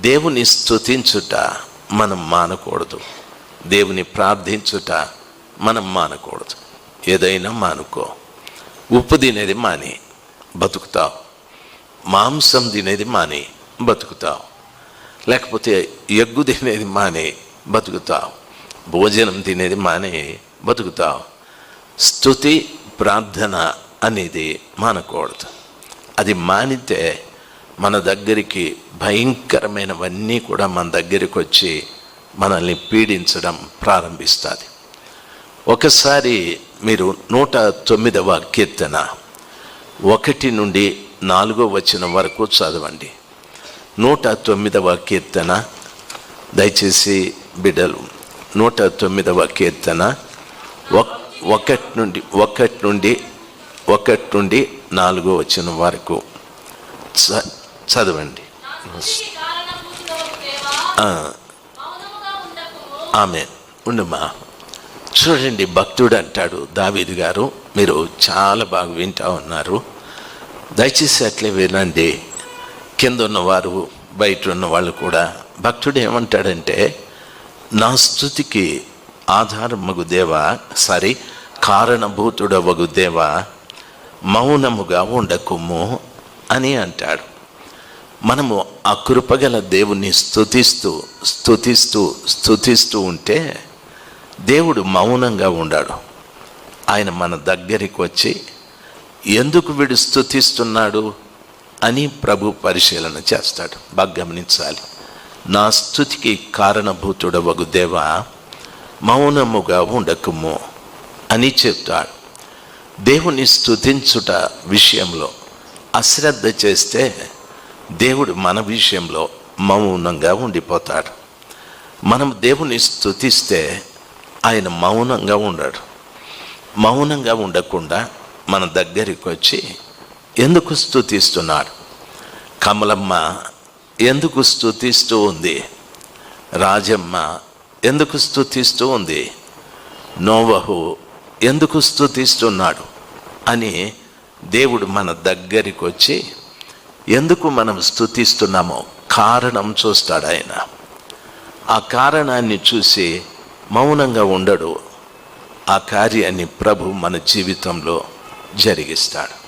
దేవుని స్థుతించుట మనం మానకూడదు. దేవుని ప్రార్థించుట మనం మానకూడదు. ఏదైనా మానుకో. ఉప్పు తినేది మాని బతుకుతావు. మాంసం తినేది మాని బతుకుతావు. లేకపోతే ఎగ్గు తినేది మాని బతుకుతావు. భోజనం తినేది మాని బతుకుతావు. స్థుతి ప్రార్థన అనేది మానకూడదు. అది మానితే మన దగ్గరికి భయంకరమైనవన్నీ కూడా మన దగ్గరికి వచ్చి మనల్ని పీడించడం ప్రారంభిస్తుంది. ఒకసారి మీరు నూట తొమ్మిదవ కీర్తన ఒకటి నుండి నాలుగో వచ్చిన వరకు చదవండి. నూట తొమ్మిదవ కీర్తన దయచేసి బిడ్డలు నూట తొమ్మిదవ కీర్తన ఒక్- ఒకటి నుండి ఒకటి నుండి ఒకటి నుండి నాలుగో వచ్చిన వరకు చదవండి. ఆమె ఉండమ్మా. చూడండి భక్తుడు అంటాడు దావీదు గారు మీరు చాలా బాగా వింటా ఉన్నారు. దయచేసి అట్లే వినండి. కింద ఉన్నవారు బయట ఉన్న వాళ్ళు కూడా భక్తుడు ఏమంటాడంటే నా స్థుతికి ఆధారమగు దేవా సారీ కారణభూతుడవగు దేవా మౌనముగా ఉండకుము అని అంటాడు. మనము ఆ కృపగల దేవుణ్ణి స్థుతిస్తూ స్థుతిస్తూ స్థుతిస్తూ ఉంటే దేవుడు మౌనంగా ఉండాడు. ఆయన మన దగ్గరికి వచ్చి ఎందుకు వీడు స్థుతిస్తున్నాడు అని ప్రభు పరిశీలన చేస్తాడు. బాగా గమనించాలి. నా స్థుతికి కారణభూతుడవగు దేవ మౌనముగా ఉండకుము అని చెప్తాడు. దేవుని స్థుతించుట విషయంలో అశ్రద్ధ చేస్తే దేవుడు మన విషయంలో మౌనంగా ఉండిపోతాడు. మనం దేవుని స్థుతిస్తే ఆయన మౌనంగా ఉండడు. మౌనంగా ఉండకుండా మన దగ్గరికి వచ్చి ఎందుకు స్థుతిస్తున్నాడు కమలమ్మ ఎందుకు స్థుతిస్తూ ఉంది? రాజమ్మ ఎందుకు స్థుతిస్తూ ఉంది? నోవహు ఎందుకు స్థుతిస్తున్నాడు అని దేవుడు మన దగ్గరికి వచ్చి ఎందుకు మనం స్థుతిస్తున్నామో కారణం చూస్తాడు ఆయన. ఆ కారణాన్ని చూసి మౌనంగా ఉండడు. ఆ కార్యాన్ని ప్రభు మన జీవితంలో జరిగిస్తాడు.